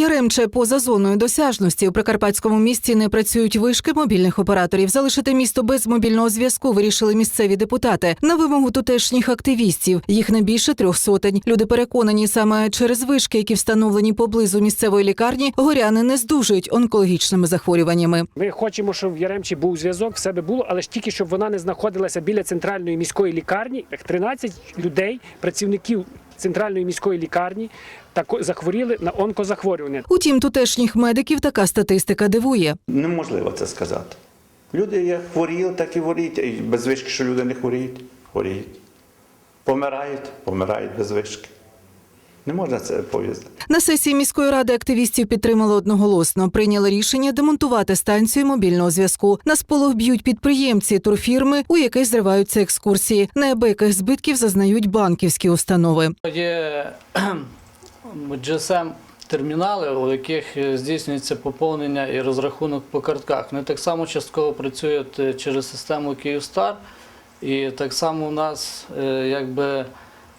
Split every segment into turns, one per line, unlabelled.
Яремче поза зоною досяжності у прикарпатському місті не працюють вишки мобільних операторів. Залишити місто без мобільного зв'язку вирішили місцеві депутати на вимогу тутешніх активістів. Їх не більше трьох сотень. Люди переконані, саме через вишки, які встановлені поблизу місцевої лікарні, горяни не здужують онкологічними захворюваннями.
Ми хочемо, щоб в Яремчі був зв'язок, в себе було, але ж тільки щоб вона не знаходилася біля центральної міської лікарні. Як 13 людей, працівників центральної міської лікарні, захворіли на онкозахворювання.
Утім, тутешніх медиків така статистика дивує.
Неможливо це сказати. Люди як хворіли, так і хворіють. І без вишки, що люди не хворіють, хворіють. Помирають, помирають без вишки. Не можна це пов'язати.
На сесії міської ради активістів підтримали одноголосно. Прийняли рішення демонтувати станцію мобільного зв'язку. На сполох б'ють підприємці турфірми, у яких зриваються екскурсії. Неабияких збитків зазнають банківські установи.
Є GSM термінали, у яких здійснюється поповнення і розрахунок по картках. Вони так само частково працюють е, через систему Київстар, і так само у нас е, якби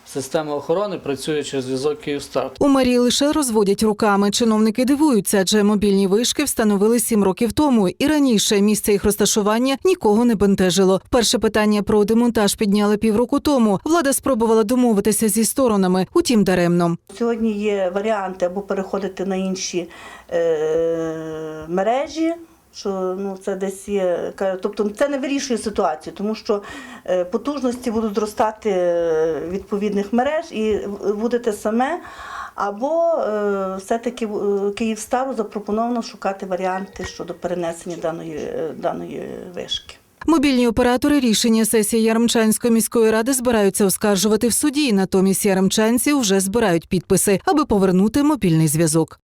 система охорони працює через зв'язок Київстар.
У мерії лише розводять руками. Чиновники дивуються, адже мобільні вишки встановили сім років тому, і раніше місце їх розташування нікого не бентежило. Перше питання про демонтаж підняли півроку тому. Влада спробувала домовитися зі сторонами, утім даремно.
Сьогодні є варіанти або переходити на інші е, мережі. Що ну це десь є, тобто це не вирішує ситуацію, тому що е, потужності будуть зростати е, відповідних мереж і буде те саме. Або е, все-таки Київстару запропоновано шукати варіанти щодо перенесення даної, даної вишки.
Мобільні оператори рішення сесії Яремчанської міської ради збираються оскаржувати в суді. Натомість яремчанці вже збирають підписи, аби повернути мобільний зв'язок.